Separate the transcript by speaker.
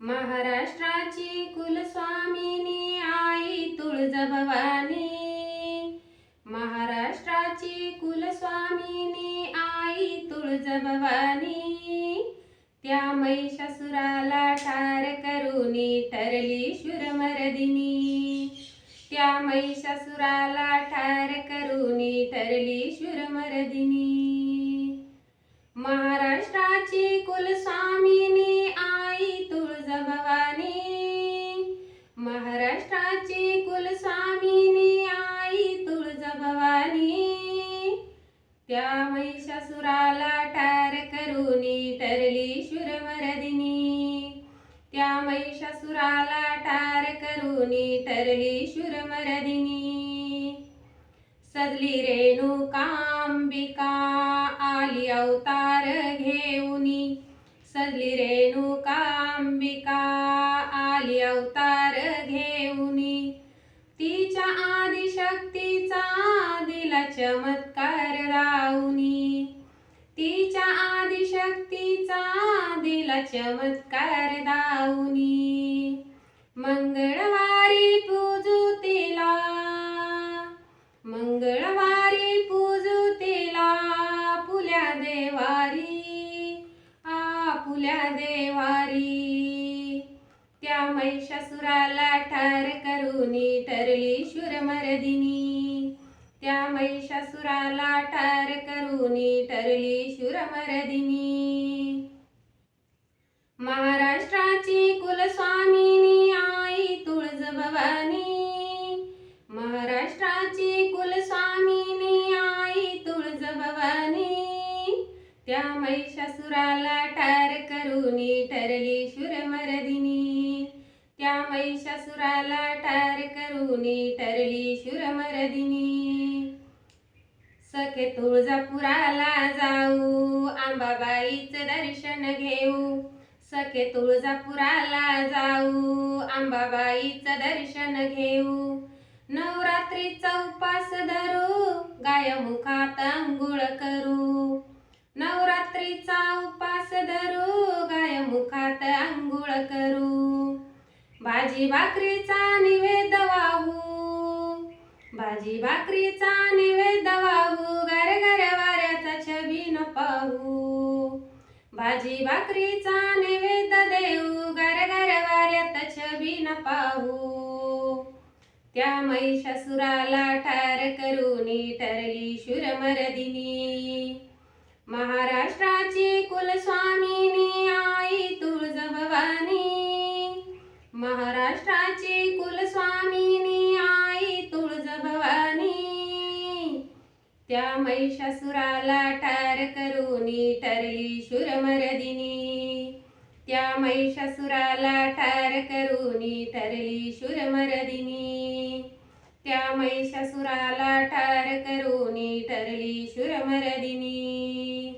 Speaker 1: महाराष्ट्राची कुलस्वामिनी आई तुळजभवानी. महाराष्ट्राची कुलस्वामिनी आई तुळजभवानी. त्या महिषासुराला ठार करुनी ठरली शूरमरदिनी. त्या महिषासुराला ठार करुनी ठरली शूरमरदिनी. त्या महिषासुराला ठार करुनी तरली शूरमर्दिनी त्या महिषासुराला ठार करुनी तरली शूरमरदिनी सजली रेणुकांबिका आली अवतार घेऊनी. सजली रेणुकांबिका आली अवतार घेऊनी. तिच्या आदिशक्तीचा दिला चमत्कार लावणी. तिच्या आदिशक्तीचा दिला चमत्कार दाऊनी. मंगळवारी पूजू तिला. मंगळवारी पूजू तिला पुल्या देवारी. आपुल्या देवारी. त्या महिषासुराला ठार करून ठरली शूरमर्दिनी. महिषासुराला ठार करुनी ठरली शूरमरदिनी महाराष्ट्राची कुलस्वामिनी आई तुळज भवानी. महाराष्ट्राची कुलस्वामिनी आई तुळज भवानी. त्या महिषासुराला ठार करुनी ठरली शूरमरदिनी त्या महिषासुराला ठार करुनी ठरली शूरमरदिनी सखे तुळजापुराला जाऊ. आंबाबाईचं दर्शन घेऊ. सखे तुळजापुराला जाऊ. आंबाबाईचं दर्शन घेऊ. नवरात्रीचा उपास धरू. गायमुखात अंघोळ करू. नवरात्रीचा उपास धरू. गायमुखात अंघोळ करू. भाजी भाकरीचा निवेद वाहू. भाजी भाकरीचा निवेद भाजी भाकरीचा नैवेद्य देऊ घर घर वाऱ्यात न पाहू. त्या महिषासुराला ठार करून ठरली शूरमर्दिनी. त्या महिषासुराला ठार करूनी ठरली शूरमरदिनी. त्या महिषासुराला ठार करूनी ठरली शूरमरदिनी. त्या महिषासुराला ठार करूनी ठरली शूरमरदिनी.